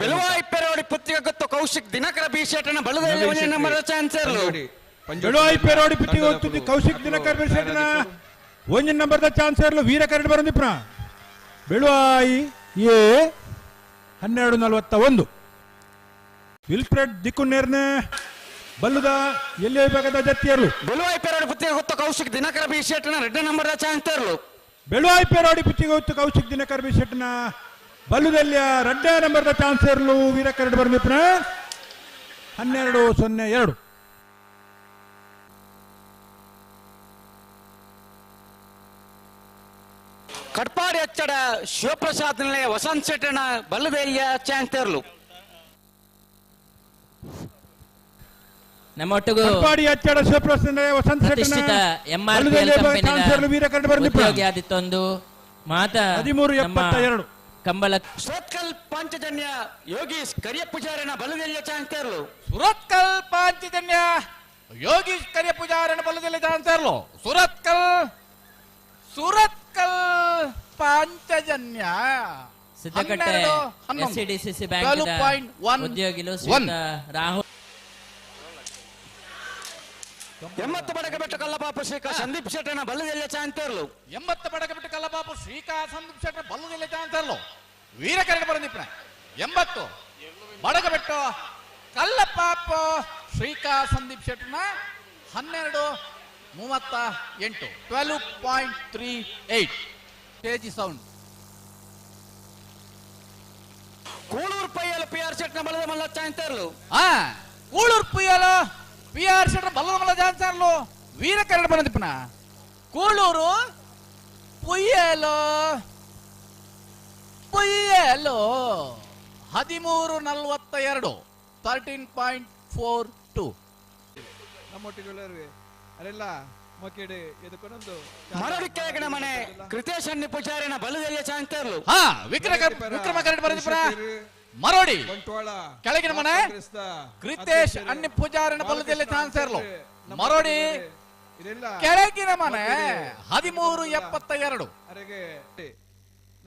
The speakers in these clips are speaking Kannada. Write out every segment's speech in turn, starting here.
ಬೆಲವಾಯಿ ಪೆರೋಡಿ ಪುತ್ತಿಗೆ ಗೊತ್ತು ಕೌಶಿಕ್ ದಿನಕರ ಬೀಶೇಟನ ಬಲದಲ್ಲಿ ಒಂದೇ ನಂಬರ್ ಚಾನ್ಸರ್ಲು. ಬೆಳುವಾಯಿ ಪೇರೋಡಿ ಪಿಚ್ಚಿಗೆ ಗೊತ್ತು ಕೌಶಿಕ್ ದಿನಕರ ಬೆಳೆಸಿನ ಒಂಜಿನ ನಂಬರ್ ದ ಇರಲು ವೀರ ಕರಡಿ ಬರಂದಿಪ್ರ ಬೆಳುವಾಯಿ ಎ ಹನ್ನೆರಡು ನಲವತ್ತ ಒಂದು ವಿಲ್ಫ್ರೆಡ್ ದಿಕ್ಕುನ್ನೇರ್ನೆ ಬಲ್ಲುದ ಎಲ್ಲಿ ವಿಭಾಗದ ಜತ್ತಿಯರು ಬೆಳುವಾಯಿ ಪೆರೋಡಿ ಪುತ್ತಿಗೆ ಗೊತ್ತು ಕೌಶಿಕ್ ದಿನಕರ ಬೀಶೇಟನ ರೆಡ್ ನಂಬರ್ ದ ಚಾನ್ಸರ್ಲು. ಬೆಳುವಾಯಿ ಪೇರೋಡಿ ಪುತ್ತಿಗೆ ಗೊತ್ತು ಕೌಶಿಕ್ ದಿನಕರ ಬೆಳೆಸಿನ ಬಲ್ಲುದಲ್ಲಿ ರಡ್ಡ ನಂಬರ್ದ ಚಾನ್ಸ್ ಇರಲು ವೀರ ಕರಡ್ ಬರ್ಮಿಪ್ನ ಹನ್ನೆರಡು ಸೊನ್ನೆ ಎರಡು. ಕಟ್ಪಾಡಿ ಅಚ್ಚಡ ಶಿವಪ್ರಸಾದ್ ನಿಲಯ ವಸಂತ ಶೆಟ್ಟನ ಬಲ್ಲದೆಯ ಚಾನ್ಸರ್ಲು ನಮ್ಮೊಟ್ಟಿಗೂ ಕಟ್ಪಾಡಿ ಅಚ್ಚಡ ವಸಂತ ಎಂಆರ್ಪಿಎಲ್ ಬಲ್ಲುದಲ್ಲಿ ಕಂಪನಿನ ಚಾನ್ಸ್ ಇರಲು ವೀರ ಕರಡಿ ಉದ್ಯೋಗಿ ಆದಿತ್ತೊಂದು ಮಾತ ಹದಿಮೂರು ನಮ್ಮ ಎಪ್ಪತ್ತ ಎರಡು. ಕಂಬಳ ಸುರತ್ಕಲ್ ಪಾಂಚಜನ್ಯ ಯೋಗೀಶ್ ಕರಿಯ ಪೂಜಾರಣ ಬಲದಲ್ಲಿ ಚಾನ್ಸರ್ಲು ಸುರತ್ಕಲ್ ಪಾಂಚಜನ್ಯ ಯೋಗೀಶ್ ಕರಿಯ ಪೂಜಾರಣ ಬಲದಲ್ಲಿ ಚಾನ್ಸರ್ಲು ಸುರತ್ಕಲ್ ಸುರತ್ಕಲ್ ಪಾಂಚಜನ್ಯ. ಹನ್ನೊಂದು. ಎಸ್ಸಿಡಿಸಿಸಿ ಬ್ಯಾಂಕ್ ಉದ್ಯೋಗಿಲು ರಾಹುಲ್. ಎಂಬತ್ತು ಬಡಗ ಬೆಟ್ಟ ಕಲ್ಲಪಾಪ ಶ್ರೀಕ ಸಂದೀಪ್ ಶೆಟ್ಟನ ಬಲದೆಯ ಚಾನ್ಸರ್ಲು ಎಂಬತ್ತು ಬಡಗಬಿಟ್ಟು ಕಲ್ಲಬಾಬು ಶ್ರೀಕಾಂತ್ ಸಂದೀಪ್ ಶೆಟ್ಟರ್ ಬಲ್ಲದಲ್ಲಿ ಚಾನ್ಸರ್ಲು ವೀರಕರಣ ಬರಂದಿಪ್ಪನ ಎಂಬತ್ತು ಬಡಗಬೆಟ್ಟು ಕಲ್ಲಪಾಪ ಶ್ರೀಕಾಂತ್ ಸಂದೀಪ್ ಶೆಟ್ಟರ್ನ ಹನ್ನೆರಡು ಮೂವತ್ತ ಎಂಟು twelve point three eight KG sound Kuloor ಪೈಯಲು P R ಶೆಟ್ನ ಬಲದ ಮಲ್ಲ ಚಾನ್ಸರ್ಲು ಆ ಪಿ ಆರ್ ಶೆಟ್ಟರ್ ಬಲ್ಲದ ಮಲ್ಲ ಚಾನ್ಸರ್ಲು ವೀರಕರಣ ಬರಂದಿಪ್ಪನ ಕೂಳೂರು ಪುಯ್ಯಲು ಪುಯ್ಯಲು ಹದಿಮೂರು ನಲ್ವತ್ತ ಎರಡು ತರ್ಟೀನ್ ಪಾಯಿಂಟ್ ಫೋರ್ ಟು ನಮ್ಮೊಟ್ಟಿಗೆ ಅರೆಲ್ಲ ಎದುಕೊಂಡೊಂದು ಮನೆ ಕೃತೇಶ್ ಪೂಜಾರಿನ ಬಲದೆಯ ಚಾನ್ಸರ್ಲು ಹಾ ವಿಕ್ರಮ ವಿಕ್ರಮ ಕರಡ್ ಬರಂದಿಪ್ಪನ ಮರೋಡಿ. ಬಂಟ್ವಾಳ ಕೆಳಗಿನ ಮನೆ ಕೃತೇಶ್ ಅನ್ನಿ ಪೂಜಾರನ ಚಾನ್ಸ್ ಚಾನ್ಸರ್ಲು ಮರೋಡಿ ಇದೆಲ್ಲ ಕೆಳಗಿನ ಮನೆ ಹದಿಮೂರು ಎಪ್ಪತ್ತ ಎರಡು ಅರೆಗೆ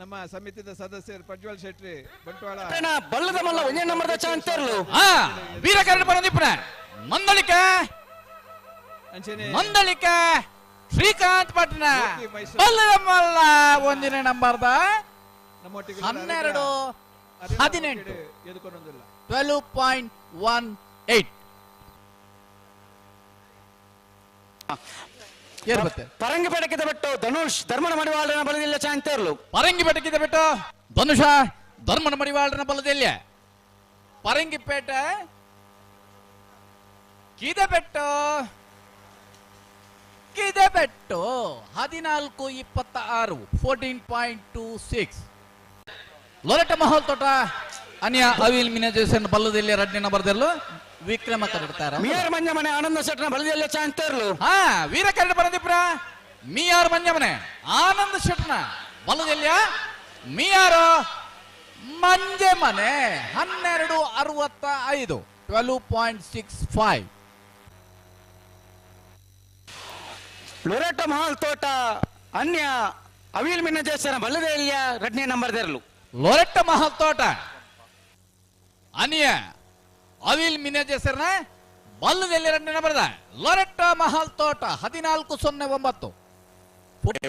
ನಮ್ಮ ಸಮಿತಿದ ಸದಸ್ಯರು ಪ್ರಜ್ವಲ್ ಶೆಟ್ಟಿ ಬಂಟ್ವಾಳ. ಬಲ್ಲದ ಮಲ್ಲ ಒಂದೇ ನಂಬರ್ದ ಚಾನ್ಸರ್ಲು ಆ ವೀರಕರಣ ಬರಂದಿಪ್ಪನ ಮಂದಳಿಕೆ. ಅಂಚನೆ ಮಂದಳಿಕೆ. ಶ್ರೀಕಾಂತ್ ಪಟ್ಟಣ. ಬಲ್ಲದ ಮಲ್ಲ ಒಂದಿನ ನಂಬರ್ದ ಹನ್ನೆರಡು. ಹದಿನೆಂಟು. ಟ್ವೆಲ್ವ್ ಪಾಯಿಂಟ್ ಒನ್ ಏಟ್ ಏನ್ ಬತ್ತೆ ಪರಂಗಿ ಬೆಟಕಿದ ಬಿಟ್ಟು ಧನುಷ್ ಧರ್ಮನ ಮಡಿವಾಳನ ಬಲದಿಲ್ಲ ಚಾಂತೇರ್ಲು. ಪರಂಗಿ ಬೆಟಕಿದ ಬಿಟ್ಟು ಧನುಷ ಧರ್ಮನ ಮಡಿವಾಳನ ಬಲದಲ್ಲಿ ಪರಂಗಿಪೇಟೆ ಕಿದೆಬೆಟ್ಟು ಕಿದೆಬೆಟ್ಟು ಹದಿನಾಲ್ಕು ಇಪ್ಪತ್ತ ಆರು ಫೋರ್ಟೀನ್ ಪಾಯಿಂಟ್ ಟೂ ಸಿಕ್ಸ್ ಲೊರಟ ಮಹಲ್ ತೋಟ. ಅನ್ಯ ಅವಿಲ್ ಮಿನೇಜೇಷನ್ ಬಲ್ಲದಲ್ಲಿ ರಡ್ಡಿನ ಬರದಲ್ಲೂ ವಿಕ್ರಮ ಕರಡ್ತಾರ ಮಿಯರ್ ಮಂಜ ಮನೆ ಆನಂದ ಶೆಟ್ಟನ ಚಾನ್ಸ್ ಚಾನ್ಸರ್ಲು ಹಾ ವೀರ ವೀರಕರಣ ಬರದಿಪ್ರ ಮಿಯಾರ್ ಮಂಜಮನೆ ಆನಂದ ಶೆಟ್ನ ಬಲದಲ್ಯ ಮಿಯಾರು ಮಂಜೆ ಮನೆ ಹನ್ನೆರಡು ಅರವತ್ತ ಐದು twelve point six five Loreto Mahal ತೋಟ ಅನ್ಯ ಅವಿಲ್ ಮಿನ್ನಜೇಸನ ಬಲ್ಲದೆಯ ರಡ್ನೇ ನಂಬರ್ ತೆರಲು ಲೊರೆಟ್ಟ ಮಹಲ್ ತೋಟ ಅನಿಯ ಅವಿಲ್ ಮಿನೇಜ್ ಹೆಸರಿನ ಬಲ್ಲದಲ್ಲಿ ಎರಡನೇ ಬರದ ಲೊರೆಟ್ಟ ಮಹಲ್ ತೋಟ ಹದಿನಾಲ್ಕು ಸೊನ್ನೆ ಒಂಬತ್ತು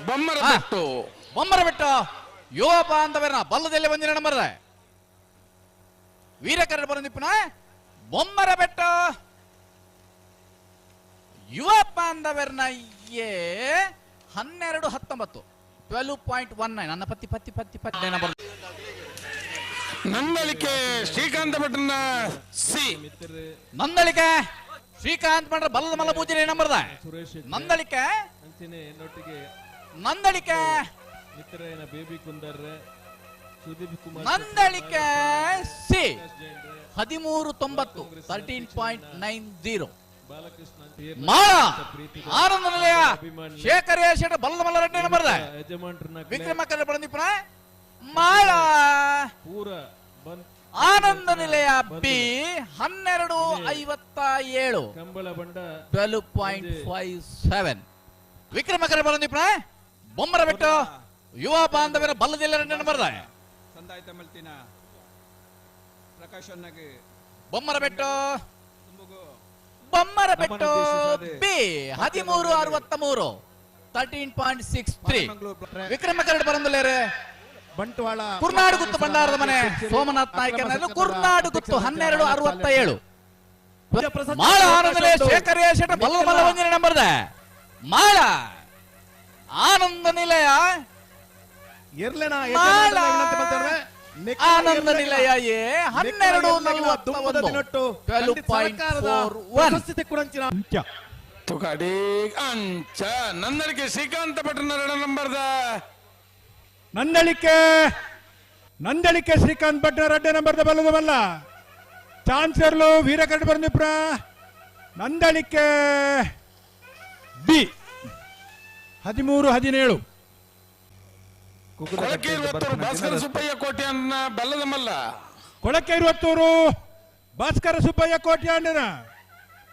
ಬೊಮ್ಮರ ಹಾ. ಬೆಟ್ಟು ಬೊಮ್ಮರ ಬಿಟ್ಟು ಯುವ ಬಾಂಧವರನ ಬಲ್ಲದಲ್ಲಿ ಒಂದಿನ ನಂಬರ್ದ ವೀರಕರಣ ಬರಂದಿಪ್ಪನ ಬೊಮ್ಮರ ಬೆಟ್ಟು ಯುವ ಬಾಂಧವರನ ಎ ಹನ್ನೆರಡು ಹತ್ತೊಂಬತ್ತು ಟ್ವೆಲ್ವ್ ಪಾಯಿಂಟ್ ಒನ್ ನೈನ್ ನನ್ನ ಪತ್ತಿ ಪತ್ತಿ ಪತ್ತಿ ಪತ್ತಿ. ನಂಬರ್ ನಂದಲಿಕೆ ಶ್ರೀಕಾಂತ ಭಟ್ರನ ಸಿ. ನಂದಳಿಕೆ ಶ್ರೀಕಾಂತ್ ಭಟ್ರ ಬಲ್ಲದ ಮಲ್ಲ ಪೂಜೆ ನಂಬರ್ದ? ಸುರೇಶ್ ನಂದಳಿಕೆ ಅಂಚನೆ ನಂದಳಿಕೆ ಮಿತ್ರನ ಬೇಬಿ ಕುಂದರ್ ಸುದೀಪ್ ಕುಮಾರ್ ನಂದಳಿಕೆ ಸಿ. ಹದಿಮೂರು ತೊಂಬತ್ತು thirteen point nine zero Mala! Ananda Nilaya Shekhar ಬಲ್ಲದ ಮಲ್ಲ ರೆಡ್ಡಿ ಬರ್ದ. ವಿಕ್ರಮ ಮಾಳ! ಪೂರ ಬಂದ್ ಆನಂದ ನಿಲಯ ಬಿ ಹನ್ನೆರಡು ಐವತ್ತ ಏಳು ಕಂಬಳ ಬಂಡ ಟ್ವೆಲ್ವ್ ಪಾಯಿಂಟ್ ಫೈವ್ ಸೆವೆನ್ ವಿಕ್ರಮ ಕರೆ ಬರಂದಿಪ್ಪನ ಬೊಮ್ಮರ ಬಿಟ್ಟು ಯುವ ಬಾಂಧವರ ಬಲ್ಲದಿಲ್ಲ ರೆಡ್ಡಿ ಬರ್ದ. ಸಂದಾಯ ತಮಿಳ್ತಿನ ಪ್ರಕಾಶ್ ಬೊಮ್ಮರ ಬೊಮ್ಮರಬೆಟ್ಟು ತುಂಬುಗು ಬೊಮ್ಮರ ಬೆಟ್ಟು ಬಿ ಹದಿಮೂರು ಅರವತ್ತ ಮೂರು ತರ್ಟೀನ್ ಪಾಯಿಂಟ್ ಸಿಕ್ಸ್ ತ್ರೀ ವಿಕ್ರಮ ಕರಡು ಬರಂದಲೇರೆ ಬಂಟ್ವಾಳ ಕುರ್ನಾಡು ಗುತ್ತು ಬಂಡಾರದ ಮನೆ. ಸೋಮನಾಥ್ ನಾಯ್ಕ ಕುರ್ನಾಡು ಗುತ್ತು ಹನ್ನೆರಡು ಅರವತ್ತ ಏಳು ಮಾಳ ಆನಂದಲೇ ಶೇಖರೇಶ ಬಲ್ಲ ಬಲ್ಲ ಒಂದಿನ ನಂಬರ್ದ. ಮಾಳ ಆನಂದ ನಿಲಯ. ಇರ್ಲೇನ ಆನಂದ. ನಿಲಯ ಎ ಹನ್ನೆರಡು ಟ್ವೆಲ್ವ್ ಪಾಯಿಂಟ್ ಫೋರ್ ಒನ್ ತುಕಾಡಿ ಅಂಚ. ನಂದಳಿಕೆ ಶ್ರೀಕಾಂತ ಪಟ್ಟಣ ಎರಡು ನಂಬರ್ದ ನಂದಳಿಕೆ ನಂದಳಿಕೆ ಶ್ರೀಕಾಂತ್ ಭಟ್ನ ರಡ್ಡೆ ನಂಬರ್ದ ಬಲ್ಲದ ಬಲ್ಲ. ಚಾನ್ಸರ್ಲು ವೀರಕರಡು ಬಂದಿಪ್ರ ನಂದಳಿಕೆ ಬಿ. ಹದಿಮೂರು ಹದಿನೇಳು. ಕೊಳಕೆ ಇರುವತ್ತೂರು ಭಾಸ್ಕರ ಸುಬ್ಬಯ್ಯ ಕೋಟಿ ಬೆಲ್ಲದ ಮಲ್ಲ. ಕೊಳಕೆ ಇರುವತ್ತೂರು ಭಾಸ್ಕರ ಸುಬ್ಬಯ್ಯ ಕೋಟ್ಯಾಂಡನ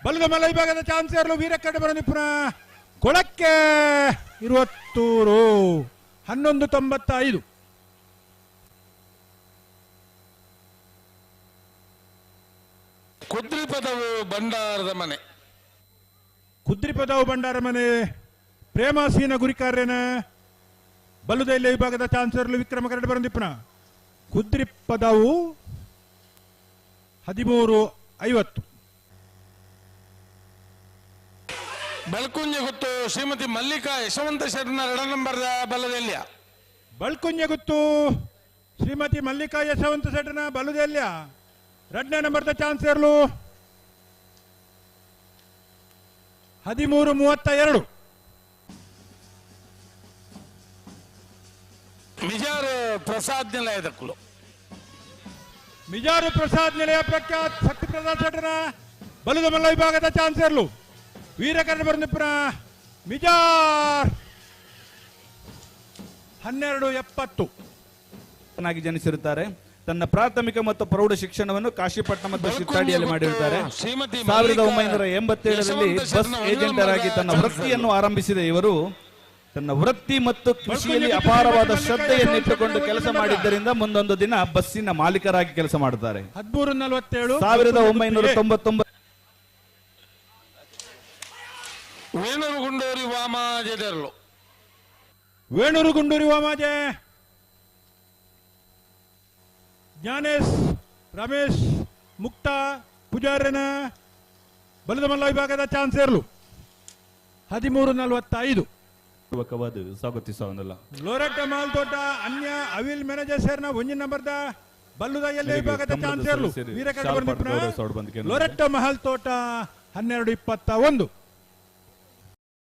ಬಲದ ಮಲ್ಲ ವಿಭಾಗದ ಚಾನ್ಸರ್ಲು ವೀರಕರಡು ಬಂದಿಪ್ರ ಕೊಳಕ್ಕೆ ಇರುವತ್ತೂರು ಹನ್ನೊಂದು ತೊಂಬತ್ತ ಐದು ಕುದ್ರಿ ಪದವು ಭಂಡಾರದ ಮನೆ. ಕುದ್ರಿಪದವು ಭಂಡಾರ ಮನೆ. ಪ್ರೇಮಾಸೀನ ಗುರಿಕಾರ್ಯನ ಬಲುದೈಲ್ಯ ವಿಭಾಗದ ಚಾನ್ಸರ್ಲು ವಿಕ್ರಮ ಕರಡಿ ಬರಂದಿಪ್ಪನ. ಕುದ್ರಿಪದವು ಹದಿಮೂರು ಐವತ್ತು. ಬೆಳಕುಂಜ ಗೊತ್ತು ಶ್ರೀಮತಿ ಮಲ್ಲಿಕಾ ಯಶವಂತ ಶರಣ ಎರಡ ನಂಬರ್ ಬಲ್ಲದೆಲ್ಯ ಬಳ್ಕುಂಜ ಗುತ್ತು ಶ್ರೀಮತಿ ಮಲ್ಲಿಕಾ ಯಶವಂತ ಸೆಟನ ಬಲ್ಲದೆಲ್ಯ ಎರಡನೇ ನಂಬರ್ದ ಇರಲು ಹದಿಮೂರು ಮೂವತ್ತ ಎರಡು. ಮಿಜಾರ್ ಪ್ರಸಾದ್ ನಿಲಯದಕ್ಕಲು ಮಿಜಾರು ಪ್ರಸಾದ್ ನಿಲಯ ಪ್ರಖ್ಯಾತ್ ಶಕ್ತಿ ಪ್ರಸಾದ್ ಶೆಟ್ಟರ ಬಲದ ಮಲ್ಲ ವಿಭಾಗದ ಚಾನ್ಸರ್ಲು ವೀರಕರಣ ಬರ್ನಿಪ್ಪನ ಮಿಜಾರ್. ಹನ್ನೆರಡು ಎಪ್ಪತ್ತು. ಚೆನ್ನಾಗಿ ಜನಿಸಿರುತ್ತಾರೆ. ತನ್ನ ಪ್ರಾಥಮಿಕ ಮತ್ತು ಪ್ರೌಢ ಶಿಕ್ಷಣವನ್ನು ಕಾಶಿಪಟ್ಟಣ ಮತ್ತು ಶಿರ್ತಾಡಿಯಲ್ಲಿ ಮಾಡಿರುತ್ತಾರೆ. ಶ್ರೀಮತಿ ಸಾವಿರದ ಒಂಬೈನೂರ ಎಂಬತ್ತೇಳರಲ್ಲಿ ಬಸ್ ಏಜೆಂಟರಾಗಿ ಏಜೆಂಟರ್ ಆಗಿ ತನ್ನ ವೃತ್ತಿಯನ್ನು ಆರಂಭಿಸಿದ ಇವರು. ತನ್ನ ವೃತ್ತಿ ಮತ್ತು ಕೃಷಿಯಲ್ಲಿ ಅಪಾರವಾದ ಶ್ರದ್ಧೆಯನ್ನಿಟ್ಟುಕೊಂಡು ಕೆಲಸ ಮಾಡಿದ್ದರಿಂದ ಮುಂದೊಂದು ದಿನ ಬಸ್ಸಿನ ಮಾಲೀಕರಾಗಿ ಕೆಲಸ ಮಾಡುತ್ತಾರೆ. ಹದಿಮೂರು ನಲವತ್ತೇಳು ಸಾವಿರದ ಒಂಬೈನೂರ ತೊಂಬತ್ತೊಂಬತ್ತು ವೇಣೂರು ಗುಂಡೂರಿ ವೇಣೂರು ಗುಂಡೂರಿ ವಾಮಾಜೆ. ಜ್ಞಾನೇಶ್ ರಮೇಶ್ ಮುಕ್ತ ಪೂಜಾರ್ಯನ ಬಲದ ಮಲ್ಲ ವಿಭಾಗದ ಚಾನ್ಸ್ ಇರಲು ಹದಿಮೂರು ನಲವತ್ತೈದು. ಪೂರ್ವಕವಾದ ಸ್ವಾಗತಿಸುವುದಿಲ್ಲ ಲೋರೆಟ್ಟ ಮಾಲ್ ತೋಟ ಅನ್ಯ ಅವಿಲ್ ಮ್ಯಾನೇಜರ್ ಸೇರ್ನ ಒಂಜಿ ನಂಬರ್ದ ಬಲ್ಲುದ ಎಲ್ಲ ವಿಭಾಗದ ಚಾನ್ಸರ್ಲು. ಲೋರೆಟ್ಟ ಮಹಲ್ ತೋಟ ಹನ್ನೆರಡು ಇಪ್ಪತ್ತ ಒಂದು.